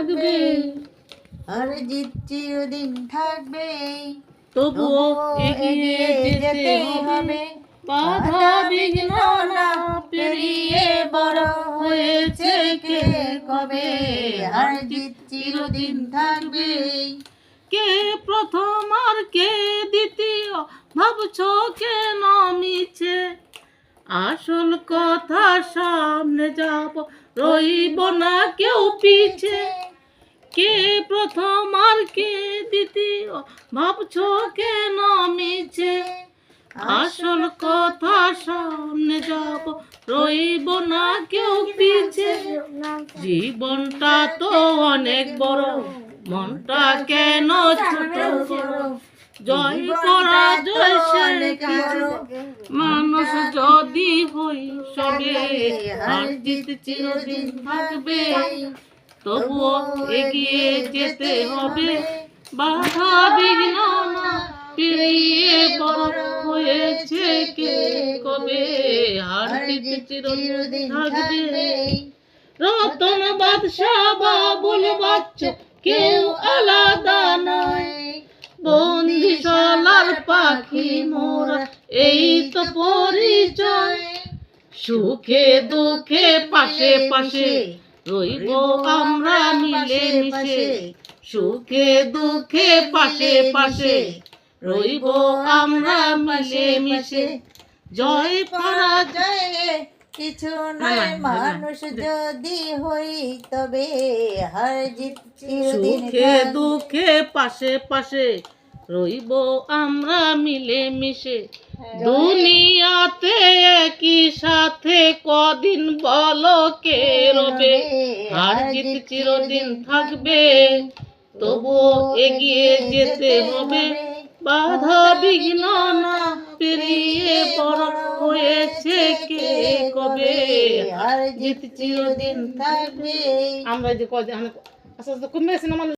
থাকবে। আর জিত চিরদিন থাকবে। তবুও এগিয়ে যেতে হবে। বাধা বিঘ্ন না পেরিয়ে বড় হয়েছে কে কবে? আর জিত চিরদিন থাকবে। কে প্রথম আর কে দ্বিতীয়? ভাবছ কেন মিছে? আসল কথা সামনে যাব। রইব না কেউ পিছে। কে প্রথম আর কে দ্বিতীয় ভাবছ কেন মিছে? আসল কথা সামনে যাব, রইব না কেউ পিছে। জীবনটা তো অনেক বড়, মনটা কেন ছোট জয় করা জয় মানুষ যদি হই সবে আর জিত চিরদিন থাকবে। তবুও এগিয়ে যেতে হবে। বাধা বিঘ্ন পেরিয়ে বড় হয়েছে কে কবে? আর চিরদিন থাকবে। রতন বাদশাহ বাবুল বাচ্চা কেউ আলাদা নয়। বন্দিশালার পাখি মোরা এই তো পরিচয়। সুখে দুঃখে পাশে পাশে রইব আমরা মিলে মিশে সুখে দুঃখে পাশে পাশে রইব আমরা মিলে মিশে। জয় পরাজয় জয়ে কিছু নয় মানুষ যদি হই তবে হার জিত চিরদিন সুখে দুঃখে পাশে পাশে রইব আমরা মিলে মিশে দুনিয়াতে একই সাথে কদিন বলো কে রবে? আর জিত চিরদিন থাকবে। তবুও এগিয়ে যেতে হবে। বাধা বিঘ্ন না পেরিয়ে বড় হয়েছে কে কবে? আর জিত চিরদিন থাকবে। আমরা যে কদিন আস্তে আস্তে কমে গেছে না